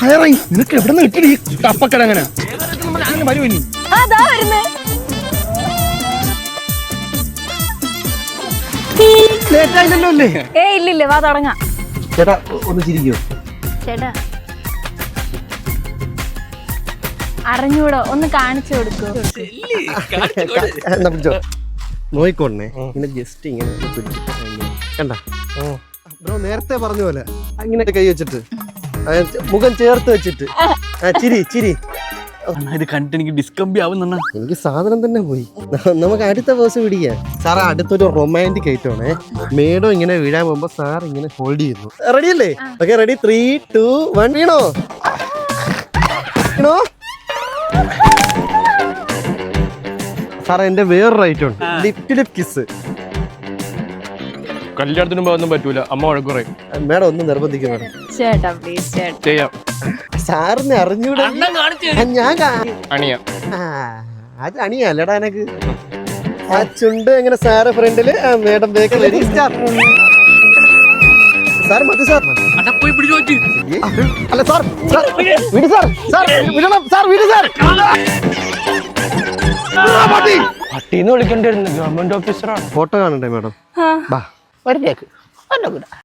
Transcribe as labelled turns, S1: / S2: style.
S1: ഫയറായി. നിനക്ക് എവിടെ നിന്ന് കിട്ടി ഈ കപ്പക്കട അങ്ങനെ?
S2: വരുന്നേ.
S1: അല്ലേ?
S2: ഏ ഇല്ലില്ല വാ തുടങ്ങാം.
S1: ചേട്ടാ ഒന്ന് ചിരിക്കോ.
S2: ചേട്ടാ. അറിഞ്ഞൂടോ ഒന്ന് കാണിച്ചു കൊടുക്കൂ.
S3: നോയിക്കോണേ ഇങ്ങനെ ജസ്റ്റ് ഇങ്ങനെ കണ്ട ഓ ഇങ്ങനെ. കണ്ട? ബ്രോ നേരത്തെ പറഞ്ഞ പോലെ. അങ്ങനെ കൈ വെച്ചിട്ട്. മുഖം ചേർത്ത് വെച്ചിട്ട്. ആ ചിരി ചിരി.
S1: അണ്ണാ ഇത് കണ്ടിട്ട് എനിക്ക് ഡിസ്കംബി ആവുന്ന
S3: എനിക്ക് സാധനം തന്നെ പോയി. നമുക്ക് അടുത്ത ബോസ് പിടിക്കാം സാർ അടുത്തൊരു റൊമാന്റിക് ഐറ്റം ആണേ. മേഡം ഇങ്ങനെ വീഴാൻ പോകുമ്പോ സാർ ഇങ്ങനെ ഹോൾഡ് ചെയ്യുന്നു. റെഡി അല്ലേ? Okay ready three two one വീണോ? വീണോ? സാറേ എന്റെ വേറൊരു ഐറ്റം ഉണ്ട്. ലിപ് ലിപ് കിസ്
S1: കല്യാണത്തിന് മുമ്പ് ഒന്നും പറ്റൂല. അമ്മ വഴക്കുറേ
S3: മേഡം ഒന്ന് നിർബന്ധിക്കും മേഡം.
S2: ചേട്ടാ പ്ലീസ് ചേട്ടാ.
S1: ചെയ്യാം.
S3: സാറിനെ അറിഞ്ഞൂടാ? ആ, ഞാൻ കാ-
S1: അണിയ.
S3: ആ, അത് അണിയല്ലടാ എനക്ക് ആ ചുണ്ട് എങ്ങനെ സാറ് ഫ്രണ്ടിൽ? Madam back very star sir മതി സാർ.
S1: പോയി പിടിച്ചു
S3: ഏ, അല്ല സാർ സാർ. വിട് സാർ. സാർ വിടണം. സാർ വിട് സാർ.
S1: പട്ടീന്ന് വിളിക്കേണ്ടിരുന്നു ഗവൺമെന്റ് ഓഫീസറാണ്.
S3: ഫോട്ടോ കാണണ്ടേ മേഡം?
S2: ആ.
S3: ബാ.
S1: ഒരു കേക്ക്